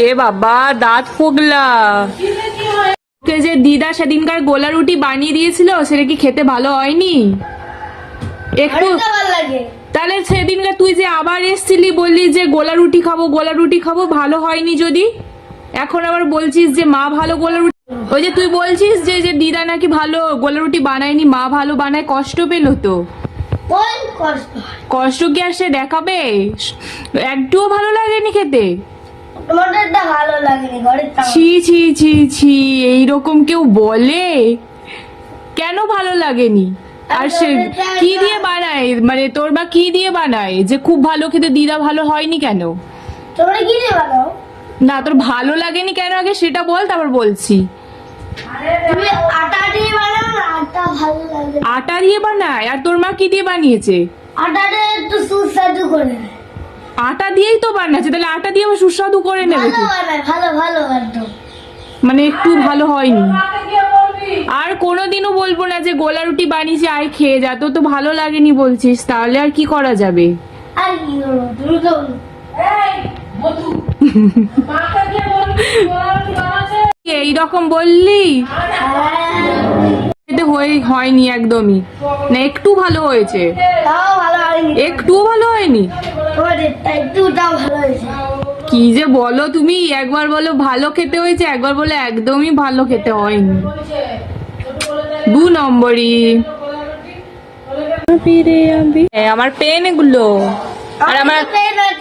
এ বাবা দাঁত পোগলা কে যে দিদা সেদিনকার গোলা রুটি বানিয়ে দিয়েছিল সেটা কি খেতে ভালো হয়নি? একটু তাহলে সেদিনকার তুই যে আবার এসছিলি বললি যে গোলা রুটি খাব গোলা রুটি খাব ভালো হয়নি যদি? এখন আবার বলছিস যে মা ভালো গোলা রুটি ওই যে তুই বলছিস যে যে দিদা নাকি ভালো গোলা রুটি বানায়নি মা ভালো বানায় কষ্ট পেল তো? কষ্ট? কষ্ট কি আর সে দেখাবে? একটুও ভালো লাগেনি খেতে? তোমাদেরটা ভালো লাগেনি ঘরের ছি ছি ছি ছি এইরকম কেউ বলে? কেন ভালো লাগেনি? আর সে কি দিয়ে বানায়? মানে তোর বা কি দিয়ে বানায়? যে খুব ভালো খেতে দিদা ভালো হয়নি কেন? তোমরা কি দিয়ে বানাও না তোর ভালো লাগেনি কেন আগে? সেটা বল তারপর বলছি। তুমি আটা দিয়ে বানাও না আটা ভালো লাগে আটা দিয়ে বানায়? আর তোর মা কি দিয়ে বানিয়েছে? আটাটা একটু সুস্বাদু করে। আটা দিয়েই তো বানাচ্ছে তাহলে আটা দিয়ে আবার সুস্বাদু করে নেবে ভালো ভালো ভালো মানে একটু ভালো হয়নি। আর কোনোদিনও বলব না যে গোলা রুটি বানিয়েছি আয় খেয়ে যা তোর তো ভালো লাগেনি বলছিস তাহলে আর কি করা যাবে? আর কি করব তুমি তো এই রকম বললি? এতে হয়ে হয়নি একদমই। না একটু ভালো হয়েছে। তাও ভালো হয়নি? কি যে বলো তুমি একবার বলো ভালো খেতে হয়েছে একবার বলো একদমই ভালো খেতে হয়নি। দু নম্বরই। আমার পেন এগুলো আর আমার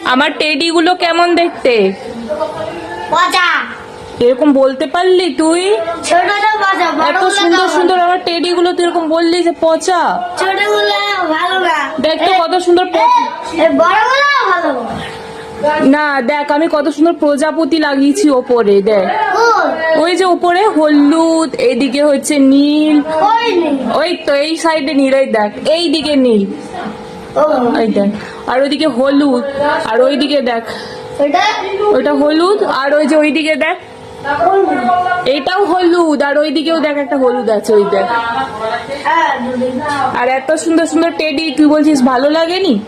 আমার টেডি গুলো কেমন দেখতে? এরকম বলতে পারলি তুই? পচা এত সুন্দর সুন্দর আমার টেডি গুলো তুই এরকম বললি যে পচা। ছোটগুলো ভালো না দেখ তো কত সুন্দর বড়গুলো ভালো না দেখ আমি কত সুন্দর প্রজাপতি লাগিয়েছি ওপরে দেখ। ওই যে উপরে হলুদ এদিকে হচ্ছে নীল। ওই তো এই সাইডে নীল ওই দেখ এই দিকে নীল। ওই দেখ আর ওইদিকে হলুদ আর ওইদিকে দেখ। ওইটা হলুদ আর ওই যে ওইদিকে দেখ এটাও হলুদ আর ওইদিকেও দেখ একটা হলুদ আছে ওই দেখ আর এত সুন্দর সুন্দর টেডি তুই বলছিস ভালো লাগেনি?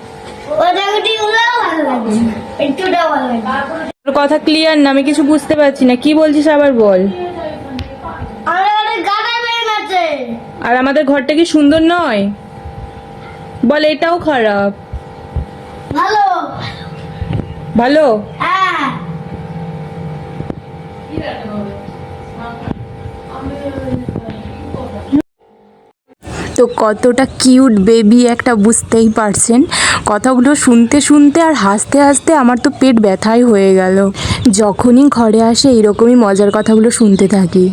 কথা ক্লিয়ার না আমি কিছু বুঝতে পারছি না। কি বলছিস আবার বল। আর আমাদের ঘরটা কি সুন্দর নয়? বল এটাও খারাপ। ভালো। ভালো? হ্যাঁ তো কতটা কিউট বেবি একটা বুঝতেই পারছেন। কথাগুলো শুনতে শুনতে আর হাসতে হাসতে আমার তো পেট ব্যথাই হয়ে গেল। যখনই ঘরে আসে এরকমই মজার কথাগুলো শুনতে থাকি।